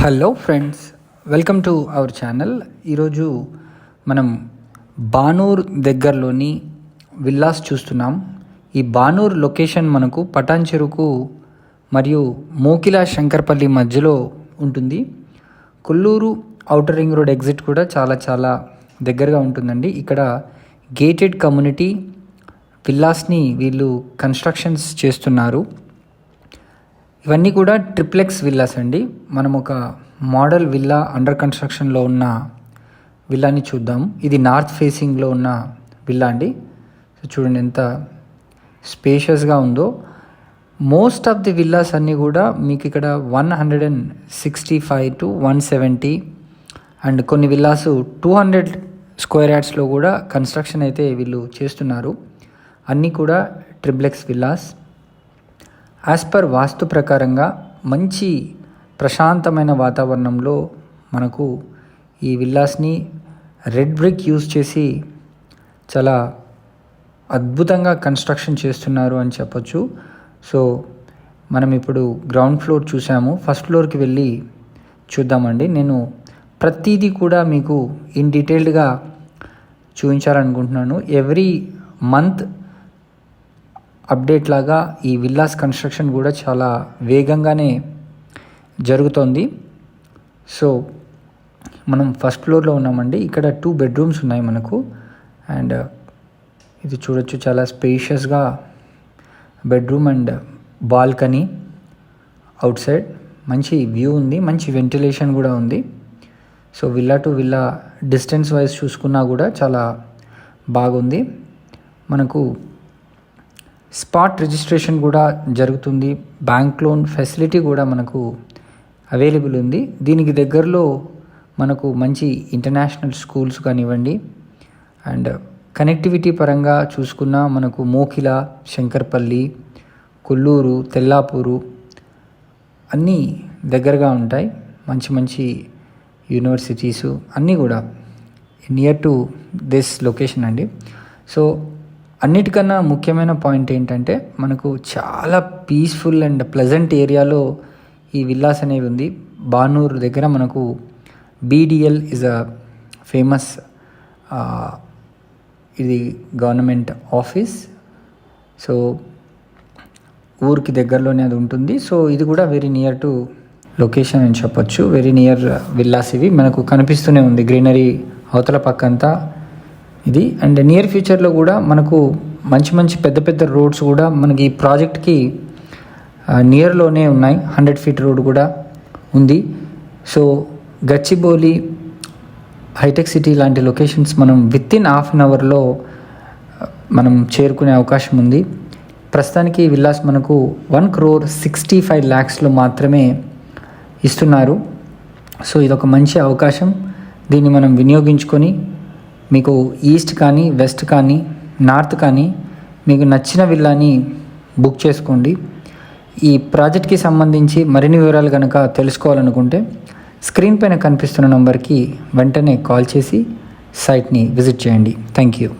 Hello friends welcome to our channel ఈరోజు మనం బానూర్ దగ్గరలోని విల్లాస్ చూస్తున్నాం. ఈ బానూర్ లొకేషన్ మనకు పటాన్ చెరుకు మరియు మోకిలా శంకర్పల్లి మధ్యలో ఉంటుంది. Kollur outer ring road exit కూడా చాలా చాలా దగ్గరగా ఉంటుందండి. ఇక్కడ గేటెడ్ కమ్యూనిటీ విల్లాస్ని వీళ్ళు కన్స్ట్రక్షన్స్ చేస్తున్నారు. ఇవన్నీ కూడా ట్రిప్లెక్స్ విల్లాస్ అండి. మనం ఒక మోడల్ విల్లా అండర్ కన్స్ట్రక్షన్లో ఉన్న విల్లాని చూద్దాం. ఇది నార్త్ ఫేసింగ్లో ఉన్న విల్లా అండి. సో చూడండి ఎంత స్పేషియస్గా ఉందో. మోస్ట్ ఆఫ్ ది విల్లాస్ అన్నీ కూడా మీకు ఇక్కడ one hundred and sixty five to one seventy and కొన్ని విల్లాస్ టూ హండ్రెడ్ స్క్వేర్ యార్డ్స్లో కూడా కన్స్ట్రక్షన్ అయితే వీళ్ళు చేస్తున్నారు. అన్నీ కూడా triplex villas as per vastu ప్రకారంగా మంచి ప్రశాంతమైన వాతావరణంలో మనకు ఈ విల్లాస్ని రెడ్ బ్రిక్ యూజ్ చేసి చాలా అద్భుతంగా కన్స్ట్రక్షన్ చేస్తున్నారు అని చెప్పొచ్చు. సో మనం ఇప్పుడు గ్రౌండ్ ఫ్లోర్ చూసాము. ఫస్ట్ ఫ్లోర్కి వెళ్ళి చూద్దామండి. నేను ప్రతిదీ కూడా మీకు ఇన్ డీటెయిల్డ్గా చూపించాలనుకుంటున్నాను. ఎవ్రీ మంత్ అప్డేట్ లాగా ఈ విల్లాస్ కన్స్ట్రక్షన్ కూడా చాలా వేగంగానే జరుగుతోంది. సో మనం ఫస్ట్ ఫ్లోర్లో ఉన్నామండి. ఇక్కడ టూ బెడ్రూమ్స్ ఉన్నాయి మనకు. అండ్ ఇది చూడొచ్చు చాలా స్పేషియస్గా bedroom and balcony outside. మంచి వ్యూ ఉంది. మంచి వెంటిలేషన్ కూడా ఉంది. So villa to villa distance wise చూసుకున్నా కూడా చాలా బాగుంది. మనకు స్పాట్ రిజిస్ట్రేషన్ కూడా జరుగుతుంది. బ్యాంక్ లోన్ ఫెసిలిటీ కూడా మనకు అవైలబుల్ ఉంది. దీనికి దగ్గరలో మనకు మంచి ఇంటర్నేషనల్ స్కూల్స్ కానివ్వండి అండ్ కనెక్టివిటీ పరంగా చూసుకున్న మనకు మోకిల శంకర్పల్లి కొల్లూరు తెల్లాపూరు అన్నీ దగ్గరగా ఉంటాయి. మంచి మంచి యూనివర్సిటీసు అన్నీ కూడా. నియర్ టు దిస్ లొకేషన్ అండి. సో అన్నిటికన్నా ముఖ్యమైన పాయింట్ ఏంటంటే మనకు చాలా పీస్ఫుల్ అండ్ ప్లెజెంట్ ఏరియాలో ఈ విల్లాస్ అనేవి ఉంది. బానూరు దగ్గర మనకు బీడిఎల్ ఇస్ అ ఫేమస్ ఇది గవర్నమెంట్ ఆఫీస్ సో ఊరికి దగ్గరలోనే అది ఉంటుంది. సో ఇది కూడా వెరీ నియర్ టు లొకేషన్ అని చెప్పొచ్చు. వెరీ నియర్ విల్లాస్ ఇవి. మనకు కనిపిస్తూనే ఉంది. గ్రీనరీ అవతల పక్కంతా ఇది. అండ్ నియర్ ఫ్యూచర్లో కూడా మనకు మంచి మంచి పెద్ద పెద్ద రోడ్స్ కూడా మనకి ఈ ప్రాజెక్ట్కి నియర్లోనే ఉన్నాయి. హండ్రెడ్ ఫీట్ రోడ్ కూడా ఉంది. సో గచ్చిబౌలి హైటెక్ సిటీ లాంటి లొకేషన్స్ మనం విత్ ఇన్ హాఫ్ అన్ అవర్లో మనం చేరుకునే అవకాశం ఉంది. ప్రస్తుతానికి విల్లాస్ మనకు వన్ క్రోర్ సిక్స్టీ ఫైవ్ ల్యాక్స్లో మాత్రమే ఇస్తున్నారు. సో ఇదొక మంచి అవకాశం. దీన్ని మనం వినియోగించుకొని మీకు ఈస్ట్ కానీ వెస్ట్ కానీ నార్త్ కానీ మీకు నచ్చిన విల్లాని బుక్ చేసుకోండి. ఈ ప్రాజెక్ట్కి సంబంధించి మరిన్ని వివరాలు కనుక తెలుసుకోవాలనుకుంటే స్క్రీన్ పైన కనిపిస్తున్న నంబర్కి వెంటనే కాల్ చేసి సైట్ని విజిట్ చేయండి. Thank you